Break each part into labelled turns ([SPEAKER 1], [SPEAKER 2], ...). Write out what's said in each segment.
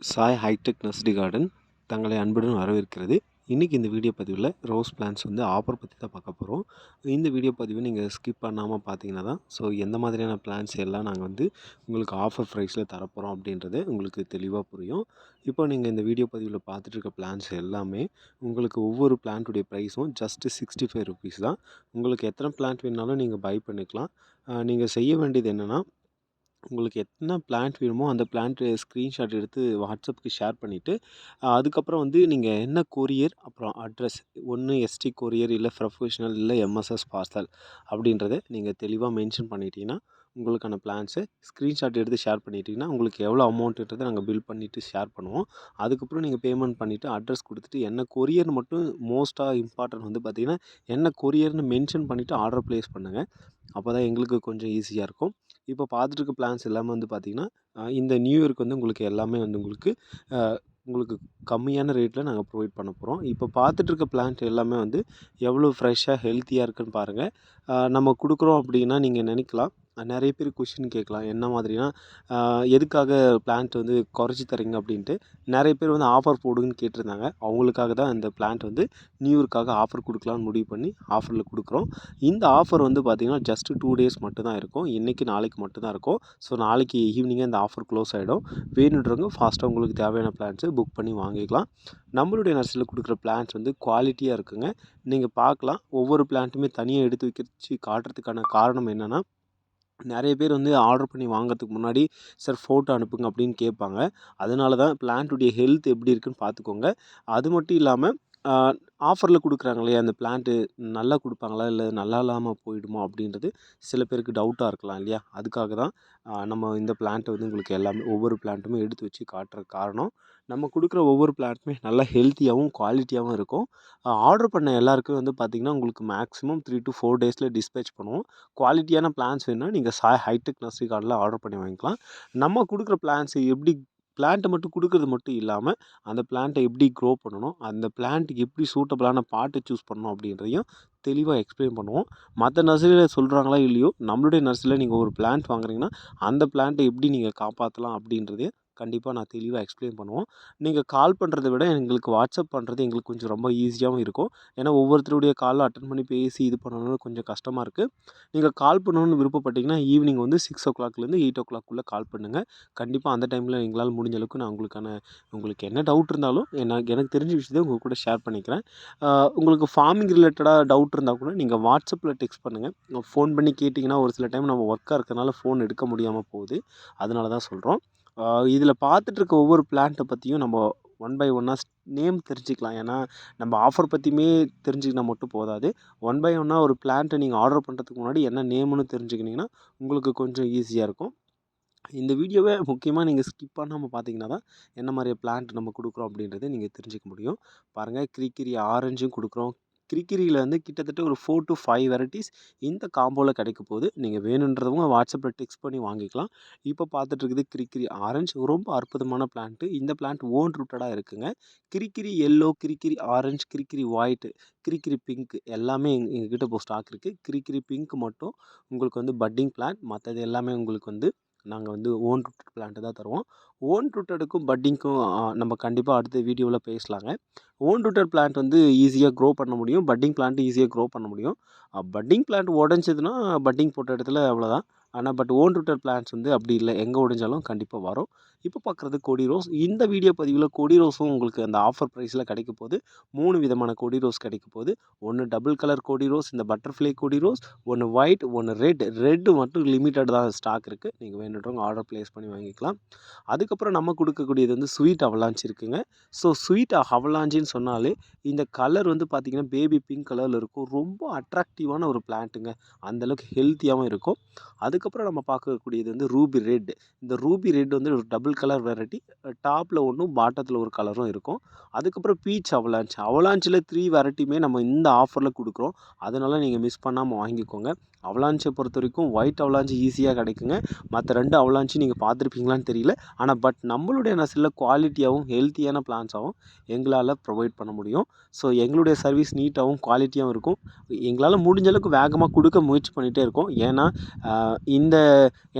[SPEAKER 1] Sai hitech nursery garden தங்களை அன்புடன் வரவேற்கிறது. இன்றைக்கி இந்த வீடியோ பதிவில் ரோஸ் பிளான்ஸ் வந்து ஆஃபர் பற்றி தான் பார்க்க போகிறோம் இந்த வீடியோ பதிவை நீங்கள் ஸ்கிப் பண்ணாமல் பார்த்தீங்கன்னா தான் ஸோ எந்த மாதிரியான பிளான்ஸ் எல்லாம் நாங்கள் வந்து உங்களுக்கு ஆஃபர் ப்ரைஸில் தரப்போகிறோம் அப்படின்றது உங்களுக்கு தெளிவாக புரியும். இப்போ நீங்கள் இந்த வீடியோ பதிவில் பார்த்துட்டு இருக்க பிளான்ஸ் எல்லாமே உங்களுக்கு ஒவ்வொரு பிளான்ட்டுடைய ப்ரைஸும் ஜஸ்ட்டு சிக்ஸ்டி ஃபைவ் ருபீஸ் தான். உங்களுக்கு எத்தனை பிளான்ட் வேணாலும் நீங்கள் பை பண்ணிக்கலாம். நீங்கள் செய்ய வேண்டியது என்னென்னா உங்களுக்கு எத்தனை பிளான்ட் வேணுமோ அந்த பிளான்ட்டு ஸ்க்ரீன்ஷாட் எடுத்து வாட்ஸ்அப்புக்கு ஷேர் பண்ணிவிட்டு அதுக்கப்புறம் வந்து நீங்கள் என்ன கொரியர் அப்புறம் அட்ரஸ் ஒன்று எஸ்டி கொரியர் இல்லை ப்ரொஃபஷனல் இல்லை எம்எஸ்எஸ் பார்சல் அப்படின்றத நீங்கள் தெளிவாக மென்ஷன் பண்ணிட்டீங்கன்னா உங்களுக்கான பிளான்ஸு ஸ்க்ரீன்ஷாட் எடுத்து ஷேர் பண்ணிட்டீங்கன்னா உங்களுக்கு எவ்வளோ அமௌண்ட்டுன்றதை நாங்கள் பில் பண்ணிவிட்டு ஷேர் பண்ணுவோம். அதுக்கப்புறம் நீங்கள் பேமெண்ட் பண்ணிவிட்டு அட்ரஸ் கொடுத்துட்டு என்ன கொரியர் மட்டும் மோஸ்ட்டாக இம்பார்ட்டன்ட் வந்து பார்த்திங்கன்னா என்ன கொரியர்னு மென்ஷன் பண்ணிவிட்டு ஆர்டர் ப்ளேஸ் பண்ணுங்கள் அப்போ தான் எங்களுக்கு கொஞ்சம் ஈஸியாக இருக்கும். இப்போ பார்த்துட்டு இருக்க பிளான்ஸ் எல்லாமே வந்து பார்த்திங்கன்னா இந்த நியூ இயர்க்கு வந்து உங்களுக்கு எல்லாமே வந்து உங்களுக்கு உங்களுக்கு கம்மியான ரேட்டில் நாங்கள் ப்ரொவைட் பண்ண போகிறோம் இப்போ பார்த்துட்டு இருக்க பிளான்ட் எல்லாமே வந்து எவ்வளோ ஃப்ரெஷ்ஷாக ஹெல்த்தியாக இருக்குன்னு பாருங்கள் நம்ம கொடுக்குறோம் அப்படின்னா நீங்கள் நினைக்கலாம். நிறைய பேர் கொஷின் கேட்கலாம். என்ன மாதிரினா எதுக்காக பிளான்ட் வந்து குறைச்சி தரீங்க அப்படின்ட்டு நிறைய பேர் வந்து ஆஃபர் போடுங்கன்னு கேட்டிருந்தாங்க. அவங்களுக்காக தான் இந்த பிளான்ட் வந்து நியூ இயர்க்காக ஆஃபர் கொடுக்கலான்னு முடிவு பண்ணி ஆஃபரில் கொடுக்குறோம். இந்த ஆஃபர் வந்து பார்த்திங்கன்னா ஜஸ்ட்டு டூ டேஸ் மட்டும்தான் இருக்கும். இன்றைக்கி நாளைக்கு மட்டும்தான் இருக்கும். ஸோ நாளைக்கு ஈவினிங்கே இந்த ஆஃபர் க்ளோஸ் ஆகிடும் வேணுன்றவங்க ஃபாஸ்ட்டாக உங்களுக்கு தேவையான பிளான்ஸு புக் பண்ணி வாங்கிக்கலாம். நம்மளுடைய நர்சரியில் கொடுக்குற பிளான்ஸ் வந்து குவாலிட்டியாக இருக்குங்க. நீங்கள் பார்க்கலாம். ஒவ்வொரு பிளான்ட்டுமே தனியாக எடுத்து வச்சு காட்டுறதுக்கான காரணம் என்னென்னா நிறைய பேர் வந்து ஆர்டர் பண்ணி வாங்கிறதுக்கு முன்னாடி சார் ஃபோட்டோ அனுப்புங்க அப்படின்னு கேட்பாங்க. அதனால தான் பிளான்ட்டுடைய ஹெல்த் எப்படி இருக்குன்னு பார்த்துக்கோங்க. அது மட்டும் இல்லாமல் ஆஃபரில் கொடுக்குறாங்க இல்லையா? அந்த பிளான்ட்டு நல்லா கொடுப்பாங்களா? இல்லை நல்லா இல்லாமல் போயிடுமோ? அப்படின்றது சில பேருக்கு டவுட்டாக இருக்கலாம் இல்லையா? அதுக்காக தான் நம்ம இந்த பிளான்ட்டை வந்து உங்களுக்கு எல்லாமே ஒவ்வொரு பிளான்ட்டுமே எடுத்து வச்சு காட்டுற காரணம். நம்ம கொடுக்குற ஒவ்வொரு பிளான்ட்டுமே நல்லா ஹெல்த்தியாகவும் குவாலிட்டியாகவும் இருக்கும். ஆர்டர் பண்ண எல்லாருக்கும் வந்து பார்த்திங்கன்னா உங்களுக்கு மேக்ஸிமம் த்ரீ டு ஃபோர் டேஸில் டிஸ்பேச் பண்ணுவோம். குவாலிட்டியான பிளான்ஸ் வேணுன்னா நீங்கள் சாய் ஹைடெக் நர்சரி கார்டில் ஆர்டர் பண்ணி வாங்கிக்கலாம். நம்ம கொடுக்குற பிளான்ஸ் எப்படி பிளான்ட்டை மட்டும் கொடுக்கறது மட்டும் இல்லாமல் அந்த பிளான்ட்டை எப்படி க்ரோ பண்ணணும் அந்த பிளான்ட்டுக்கு எப்படி சூட்டபிளான பாட்டை சூஸ் பண்ணணும் அப்படின்றதையும் தெளிவாக எக்ஸ்பிளைன் பண்ணுவோம். மற்ற நர்சரியில் சொல்கிறாங்களா இல்லையோ நம்மளுடைய நர்சரியில் நீங்கள் ஒரு பிளான்ட் வாங்குறீங்கன்னா அந்த பிளான்ட்டை எப்படி நீங்கள் காப்பாற்றலாம் அப்படின்றதையும் கண்டிப்பாக நான் தெளிவாக எக்ஸ்பிளைன் பண்ணுவோம். நீங்கள் கால் பண்ணுறத விட எங்களுக்கு வாட்ஸ்அப் பண்ணுறது எங்களுக்கு கொஞ்சம் ரொம்ப ஈஸியாகவும் இருக்கும். ஏன்னா ஒவ்வொருத்தருடைய காலில் அட்டன் பண்ணி பேசி இது பண்ணணும்னு கொஞ்சம் கஷ்டமாக இருக்குது நீங்கள் கால் பண்ணணும்னு விருப்பப்பட்டிங்கன்னா ஈவினிங் வந்து சிக்ஸ் ஓ கிளாக்லேருந்து எயிட் ஓ கிளாக்குள்ளே கால் பண்ணுங்கள் கண்டிப்பாக அந்த டைமில் எங்களால் முடிஞ்ச அளவுக்கு நான் உங்களுக்கான உங்களுக்கு என்ன டவுட் இருந்தாலும் எனக்கு எனக்கு தெரிஞ்ச விஷயத்தை உங்கள் கூட ஷேர் பண்ணிக்கிறேன். உங்களுக்கு ஃபார்மிங் ரிலேட்டடாக டவுட் இருந்தால் கூட நீங்கள் வாட்ஸ்அப்பில் டெக்ஸ்ட் பண்ணுங்கள் ஃபோன் பண்ணி கேட்டிங்கன்னா ஒரு சில டைம் நம்ம ஒர்க்காக இருக்கிறனால ஃபோன் எடுக்க முடியாமல் போகுது. அதனால தான் சொல்கிறோம் இதில் பார்த்துட்ருக்க ஒவ்வொரு பிளான்ட்டை பற்றியும் நம்ம ஒன் பை ஒன்னாக நேம் தெரிஞ்சுக்கலாம். ஏன்னா நம்ம ஆஃபர் பற்றியுமே தெரிஞ்சுக்கினா மட்டும் போதாது. ஒன் பை ஒன்னாக ஒரு பிளான்ட்டை நீங்கள் ஆர்டர் பண்ணுறதுக்கு முன்னாடி என்ன நேம்னு தெரிஞ்சுக்கினீங்கன்னா உங்களுக்கு கொஞ்சம் ஈஸியாக இருக்கும். இந்த வீடியோவை முக்கியமாக நீங்கள் ஸ்கிப் பண்ணாமல் பார்த்தீங்கன்னா தான் என்ன மாதிரி பிளான்ட் நம்ம கொடுக்குறோம் அப்படின்றத நீங்கள் தெரிஞ்சுக்க முடியும். பாருங்கள் கிரிக்கிரி ஆரஞ்சும் கொடுக்குறோம். கிரிக்கிரியில் வந்து கிட்டத்தட்ட ஒரு ஃபோர் டு ஃபைவ் வெரைட்டிஸ் இந்த காம்போவில் கிடைக்க போகுது. நீங்கள் வேணுன்றதவங்க வாட்ஸ்அப்பில் டெக்ஸ்ட் பண்ணி வாங்கிக்கலாம். இப்போ பார்த்துட்டு இருக்குது கிரிக்கிரி ஆரஞ்சு ரொம்ப அற்புதமான பிளான்ட்டு இந்த பிளான்ட் ஓன் ரூட்டடாக இருக்குங்க. கிரிக்கிரி எல்லோ கிரிக்கிரி ஆரஞ்சு கிரிக்கிரி ஒயிட்டு கிரிக்கிரி பிங்க் எல்லாமே எங் எங்ககிட்ட இப்போ ஸ்டாக் இருக்குது கிரிக்கிரி பிங்க் மட்டும் உங்களுக்கு வந்து பட்டிங் பிளான்ட் மற்றது எல்லாமே உங்களுக்கு வந்து நாங்கள் வந்து ஓன் ரூட்டட் பிளான்ட்டு தான் தருவோம். ஓன் ரூட்டடுக்கும் பட்டிங்க்கும் நம்ம கண்டிப்பாக அடுத்த வீடியோவில் பேசலாங்க. ஓன் ரூட்டட் பிளான்ட் வந்து ஈஸியாக க்ரோ பண்ண முடியும். பட்டிங் பிளான்ட் ஈஸியாக க்ரோ பண்ண முடியும். பட்டிங் பிளான்ட் உடஞ்சதுன்னா பட்டிங் போட்ட இடத்துல அவ்வளோதான் ஆனால் பட் ஓன் ரூட்டட் பிளான்ட்ஸ் வந்து அப்படி இல்லை. எங்கே உடைஞ்சாலும் கண்டிப்பாக வரும். இப்போ பார்க்குறது கொடி ரோஸ். இந்த வீடியோ பதிவில் கொடி ரோஸும் உங்களுக்கு அந்த ஆஃபர் ப்ரைஸில் கிடைக்க போகுது. மூணு விதமான கொடி ரோஸ் கிடைக்க போகுது. ஒன்று டபுள் கலர் கொடி ரோஸ் இந்த பட்டர்ஃப்ளை கொடி ரோஸ் ஒன்று ஒயிட் ஒன்று ரெட் ரெட்டு மட்டும் லிமிட்டட் தான் ஸ்டாக் இருக்குது நீங்கள் வேணுன்றவங்க ஆர்டர் ப்ளேஸ் பண்ணி வாங்கிக்கலாம். அதுக்கப்புறம் நம்ம கொடுக்கக்கூடியது வந்து ஸ்வீட் அவலாஞ்சி இருக்குங்க. ஸோ ஸ்வீட் அவலாஞ்சின்னு சொன்னாலே இந்த கலர் வந்து பார்த்திங்கன்னா பேபி பிங்க் கலரில் இருக்கும். ரொம்ப அட்ராக்டிவான ஒரு பிளான்ட்டுங்க அந்தளவுக்கு ஹெல்த்தியாகவும் இருக்கும். அதுக்கப்புறம் நம்ம பார்க்கக்கூடியது வந்து ரூபி ரெட் இந்த ரூபி ரெட் வந்து ஒரு டபுள் கலர் வெரைட்டி. டாப்பில் ஒன்றும் பாட்டத்தில் ஒரு கலரும் இருக்கும். அதுக்கப்புறம் பீச் அவலான்ச் அவலான்ச்சில் த்ரீ வெரைட்டியுமே நம்ம இந்த ஆஃபரில் கொடுக்குறோம். அதனால் நீங்கள் மிஸ் பண்ணாமல் வாங்கிக்கோங்க. அவலான்ச்சை பொறுத்த வரைக்கும் ஒயிட் அவலான்ச்சு ஈஸியாக கிடைக்குங்க. மற்ற ரெண்டு அவலான்ச்சு நீங்கள் பார்த்துருப்பீங்களான்னு தெரியல. ஆனால் பட் நம்மளுடைய நர்சரியில் குவாலிட்டியாகவும் ஹெல்த்தியான பிளான்ஸாகவும் எங்களால் ப்ரொவைட் பண்ண முடியும். ஸோ எங்களுடைய சர்வீஸ் நீட்டாகவும் குவாலிட்டியாகவும் இருக்கும். எங்களால் முடிஞ்ச அளவுக்கு வேகமாக கொடுக்க முயற்சி பண்ணிகிட்டே இருக்கோம். ஏன்னா இந்த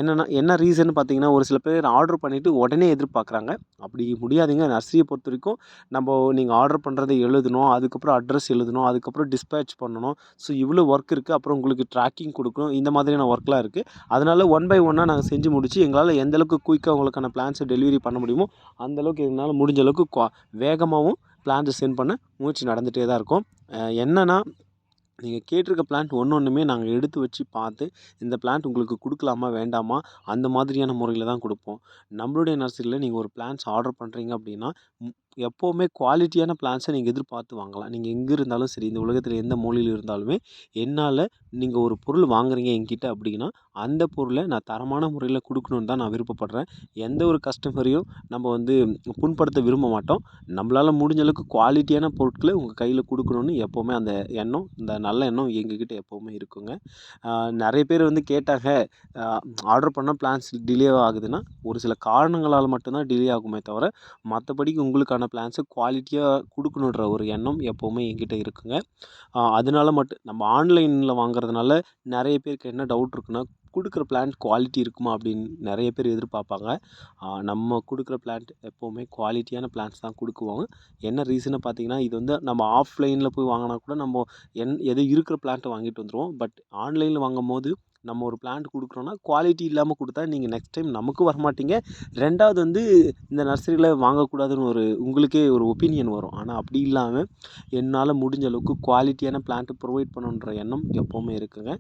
[SPEAKER 1] என்னென்னா என்ன ரீசன் பார்த்தீங்கன்னா ஒரு சில பேர் ஆர்டர் பண்ணிவிட்டு உடனே எதிர்பார்க்குறாங்க. அப்படி முடியாதுங்க. நர்சரியை பொறுத்த வரைக்கும் நம்ம நீங்கள் ஆர்டர் பண்ணுறதை எழுதணும் அதுக்கப்புறம் அட்ரஸ் எழுதணும் அதுக்கப்புறம் டிஸ்பேச் பண்ணணும். ஸோ இவ்வளோ ஒர்க் இருக்குது அப்புறம் உங்களுக்கு ட்ராக்கிங் கொடுக்கணும். இந்த மாதிரியான ஒர்க்லாம் இருக்குது அதனால் ஒன் பை ஒன்னாக நாங்கள் செஞ்சு முடித்து எங்களால் எந்த அளவுக்கு குயிக்காக உங்களுக்கான பிளான்ஸை டெலிவரி பண்ண முடியுமோ அந்தளவுக்கு எங்களால் முடிஞ்ச அளவுக்கு குவா வேகமாகவும் பிளான்ஸை சென்ட் பண்ண முயற்சி நடந்துகிட்டே தான் இருக்கும். என்னென்னா நீங்கள் கேட்டிருக்க பிளான்ட் ஒன்று ஒன்றுமே நாங்கள் எடுத்து வச்சு பார்த்து இந்த பிளான்ட் உங்களுக்கு கொடுக்கலாமா வேண்டாமா அந்த மாதிரியான முறையில் தான் கொடுப்போம். நம்மளுடைய நர்சரியில் நீங்கள் ஒரு பிளான்ஸ் ஆர்டர் பண்ணுறீங்க அப்படின்னா எப்போவுமே குவாலிட்டியான பிளான்ஸை நீங்கள் எதிர்பார்த்து வாங்கலாம். நீங்கள் எங்கே இருந்தாலும் சரி இந்த உலகத்தில் எந்த மூலையில் இருந்தாலுமே என்னால் நீங்கள் ஒரு பொருள் வாங்குறீங்க என்கிட்ட அப்படின்னா அந்த பொருளை நான் தரமான முறையில் கொடுக்கணுன்னு தான் நான் விருப்பப்படுறேன். எந்த ஒரு கஸ்டமரையும் நம்ம வந்து புண்படுத்த விரும்ப மாட்டோம். நம்மளால் முடிஞ்ச அளவுக்கு குவாலிட்டியான பொருட்களை உங்கள் கையில் கொடுக்கணுன்னு எப்போவுமே அந்த எண்ணம் இந்த நல்ல எண்ணம் எங்ககிட்ட எப்போவுமே இருக்குங்க. நிறைய பேர் வந்து கேட்டாங்க ஆர்டர் பண்ண பிளான்ஸ் டிலே ஆகுதுன்னா ஒரு சில காரணங்களால் மட்டும்தான் டிலே ஆகுமே தவிர மற்றபடிக்கு உங்களுக்கான பிளான்ஸை குவாலிட்டியாக கொடுக்கணுன்ற ஒரு எண்ணம் எப்போவுமே என்கிட்ட இருக்குங்க. அதனால மட்டும் நம்ம ஆன்லைனில் வாங்குறதுனால நிறைய பேருக்கு என்ன டவுட் இருக்குன்னா கொடுக்குற பிளான்ட் குவாலிட்டி இருக்குமா அப்படின்னு நிறைய பேர் எதிர்பார்ப்பாங்க. நம்ம கொடுக்குற பிளான்ட் எப்போவுமே குவாலிட்டியான பிளான்ஸ் தான் கொடுக்குவோம். என்ன ரீசனை பார்த்தீங்கன்னா இது வந்து நம்ம ஆஃப்லைனில் போய் வாங்கினா கூட நம்ம என் எது இருக்கிற பிளான்ட்டை வாங்கிட்டு வந்துடுவோம் பட் ஆன்லைனில் வாங்கும் போது நம்ம ஒரு பிளான்ட் கொடுக்குறோன்னா குவாலிட்டி இல்லாமல் கொடுத்தா நீங்கள் நெக்ஸ்ட் டைம் நமக்கும் வரமாட்டீங்க. ரெண்டாவது வந்து இந்த நர்சரியில் வாங்கக்கூடாதுன்னு ஒரு உங்களுக்கே ஒரு ஒப்பீனியன் வரும். ஆனால் அப்படி இல்லாமல் என்னால் முடிஞ்ச அளவுக்கு குவாலிட்டியான பிளான்ட்டு ப்ரொவைட் பண்ணணுன்ற எண்ணம் எப்போவுமே இருக்குங்க.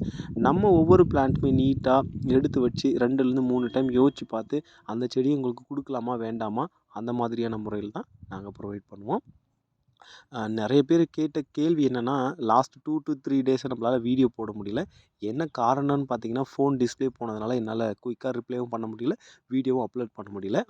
[SPEAKER 1] நம்ம ஒவ்வொரு பிளான்ட்டுமே நீட்டாக எடுத்து வச்சு ரெண்டுலேருந்து மூணு டைம் யோசித்து பார்த்து அந்த செடியை உங்களுக்கு கொடுக்கலாமா வேண்டாமா அந்த மாதிரியான முறையில் தான் நாங்கள் ப்ரொவைட் பண்ணுவோம். நிறைய பேர் கேட்ட கேள்வி என்னென்னா லாஸ்ட் டூ டு த்ரீ டேஸை நம்மளால் வீடியோ போட முடியல. என்ன காரணம்னு பார்த்தீங்கன்னா ஃபோன் டிஸ்ப்ளே போனதுனால என்னால் குயிக்காக ரிப்ளைவும் பண்ண முடியல வீடியோவும் அப்லோட் பண்ண முடியல.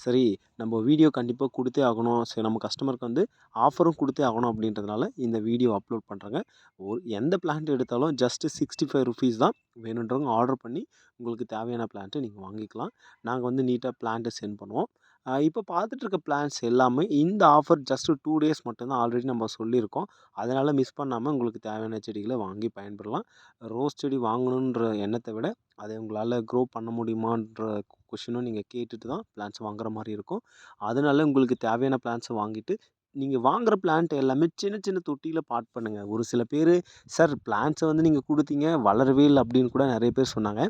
[SPEAKER 1] சரி நம்ம வீடியோ கண்டிப்பாக கொடுத்தே ஆகணும். சரி நம்ம கஸ்டமருக்கு வந்து ஆஃபரும் கொடுத்தே ஆகணும் அப்படின்றதுனால இந்த வீடியோ அப்லோட் பண்ணுறாங்க ஒரு எந்த பிளான்ட் எடுத்தாலும் ஜஸ்ட்டு சிக்ஸ்டி ஃபைவ் ருபீஸ் தான் வேணுன்றவங்க ஆர்டர் பண்ணி உங்களுக்கு தேவையான பிளான்ட்டு நீங்கள் வாங்கிக்கலாம். நாங்கள் வந்து நீட்டாக பிளான்ட்டை சென்ட் பண்ணுவோம். இப்போ பார்த்துட்டு இருக்க பிளான்ஸ் எல்லாமே இந்த ஆஃபர் ஜஸ்ட்டு டூ டேஸ் மட்டும்தான் ஆல்ரெடி நம்ம சொல்லியிருக்கோம். அதனால் மிஸ் பண்ணாமல் உங்களுக்கு தேவையான செடிகளை வாங்கி பயன்படலாம். ரோஸ் செடி வாங்கணுன்ற எண்ணத்தை விட அதை உங்களால் க்ரோ பண்ண முடியுமான்ற கொஷினும் நீங்கள் கேட்டுட்டு தான் பிளான்ஸ் வாங்குற மாதிரி இருக்கும். அதனால உங்களுக்கு தேவையான பிளான்ஸை வாங்கிட்டு நீங்கள் வாங்குற பிளான்ட் எல்லாமே சின்ன சின்ன தொட்டியில் பாட் பண்ணுங்கள் ஒரு சில பேர் சார் பிளான்ட்ஸை வந்து நீங்கள் கொடுத்தீங்க வளரவே இல்லை அப்படின்னு கூட நிறைய பேர் சொன்னாங்க.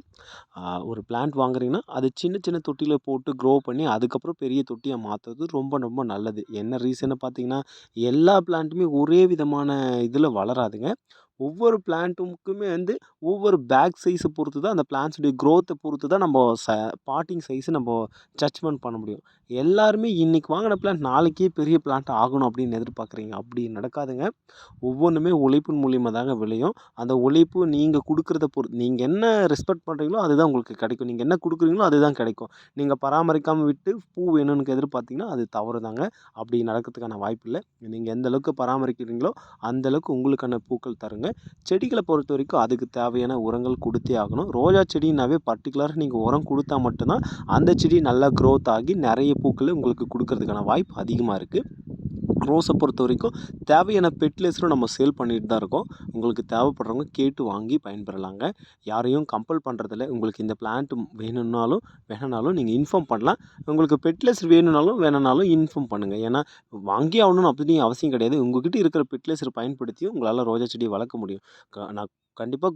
[SPEAKER 1] ஒரு பிளான்ட் வாங்குறீங்கன்னா அது சின்ன சின்ன தொட்டியில் போட்டு க்ரோ பண்ணி அதுக்கப்புறம் பெரிய தொட்டியை மாற்றுறது ரொம்ப ரொம்ப நல்லது. என்ன ரீசன்னு பார்த்தீங்கன்னா எல்லா பிளான்ட்டுமே ஒரே விதமான இதில் வளராதுங்க. ஒவ்வொரு பிளான்ட்டுக்குமே வந்து ஒவ்வொரு பேக் சைஸை பொறுத்து தான் அந்த பிளான்ட்ஸுடைய க்ரோத்தை பொறுத்து தான் நம்ம ச பாட்டிங் சைஸை நம்ம ஜட்ஜ்மெண்ட் பண்ண முடியும். எல்லாருமே இன்றைக்கி வாங்கின பிளான்ட் நாளைக்கே பெரிய பிளான்ட் ஆகணும் அப்படின்னு எதிர்பார்க்குறீங்க. அப்படி நடக்காதுங்க. ஒவ்வொன்றுமே உழைப்பின் மூலியமாக தாங்க விளையும். அந்த உழைப்பு நீங்கள் கொடுக்குறத பொறுத்து நீங்கள் என்ன ரெஸ்பெக்ட் பண்ணுறீங்களோ அதுதான் உங்களுக்கு கிடைக்கும். நீங்கள் என்ன கொடுக்குறீங்களோ அதுதான் கிடைக்கும். நீங்கள் பராமரிக்காமல் விட்டு பூ வேணும்னு எதிர்பார்த்தீங்கன்னா அது தவறு தாங்க அப்படி நடக்கிறதுக்கான வாய்ப்பு இல்லை நீங்கள் எந்த அளவுக்கு பராமரிக்கிறீங்களோ அந்தளவுக்கு உங்களுக்கான பூக்கள் தருங்க. செடிகளை பொறுத்த வரைக்கும் அதுக்கு தேவையான உரங்கள் கொடுத்தே ஆகணும். ரோஜா செடினாவே பர்டிகுலராக நீங்கள் உரம் கொடுத்தா மட்டும்தான் அந்த செடி நல்லா க்ரோத் ஆகி நிறைய பூக்களை உங்களுக்கு கொடுக்கறதுக்கான வாய்ப்பு அதிகமாக இருக்குது ரோஸை பொறுத்த வரைக்கும் தேவையான பெட்லேஸரும் நம்ம சேல் பண்ணிட்டு தான் இருக்கோம். உங்களுக்கு தேவைப்படுறவங்க கேட்டு வாங்கி பயன்பெறலாங்க. யாரையும் கம்பல் பண்ணுறதில்ல உங்களுக்கு இந்த பிளான்ட் வேணும்னாலும் வேணும்னாலும் நீங்கள் இன்ஃபார்ம் பண்ணலாம். உங்களுக்கு பெட்லேஸ் வேணும்னாலும் வேணும்னாலும் இன்ஃபார்ம் பண்ணுங்கள் ஏன்னா வாங்கி ஆகணும்னு அப்படின்னு அவசியம் கிடையாது. உங்ககிட்ட இருக்கிற பெட்லேசர் பயன்படுத்தி உங்களால் ரோஜா செடி வளர்க்க முடியும். க- நான் கண்டிப்பாக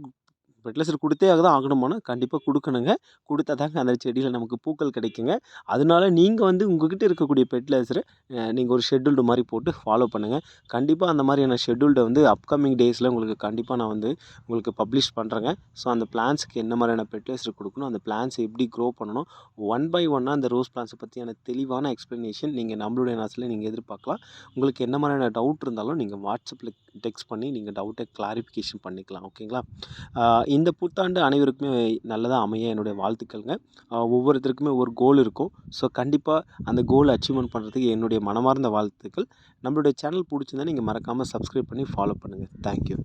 [SPEAKER 1] ஃபெர்டிலைசர் கொடுத்தே தான் ஆகணுமானா கண்டிப்பாக கொடுக்கணுங்க. கொடுத்தா தாங்க அந்த செடியில் நமக்கு பூக்கள் கிடைக்குங்க. அதனால நீங்கள் வந்து உங்ககிட்ட இருக்கக்கூடிய ஃபெர்டிலைசரை நீங்கள் ஒரு ஷெட்யூல்டு மாதிரி போட்டு ஃபாலோ பண்ணுங்கள் கண்டிப்பாக அந்த மாதிரியான ஷெட்யூல்டை வந்து அப்கமிங் டேஸில் உங்களுக்கு கண்டிப்பாக நான் வந்து உங்களுக்கு பப்ளிஷ் பண்ணுறேங்க ஸோ அந்த பிளான்ஸுக்கு என்ன மாதிரியான ஃபெர்டிலைசர் கொடுக்கணும் அந்த பிளான்ஸை எப்படி க்ரோ பண்ணணும் ஒன் பை ஒன்னாக அந்த ரோஸ் பிளான்ஸை பற்றியான தெளிவான எக்ஸ்ப்ளனேஷன் நீங்கள் நம்மளுடைய நாசில் நீங்கள் எதிர்பார்க்கலாம். உங்களுக்கு என்ன மாதிரியான டவுட் இருந்தாலும் நீங்கள் வாட்ஸ்அப்பில் டெக்ஸ்ட் பண்ணி நீங்கள் டவுட்டை கிளாரிஃபிகேஷன் பண்ணிக்கலாம் ஓகேங்களா இந்த புத்தாண்டு அனைவருக்குமே நல்லதாக அமைய என்னுடைய வாழ்த்துக்கள்ங்க. ஒவ்வொருத்தருக்குமே ஒரு கோல் இருக்கும். ஸோ கண்டிப்பாக அந்த கோல் அச்சீவ்மெண்ட் பண்ணுறதுக்கு என்னுடைய மனமார்ந்த வாழ்த்துக்கள். நம்மளுடைய சேனல் பிடிச்சிருந்தா நீங்கள் மறக்காமல் சப்ஸ்கிரைப் பண்ணி ஃபாலோ பண்ணுங்கள் தேங்க்யூ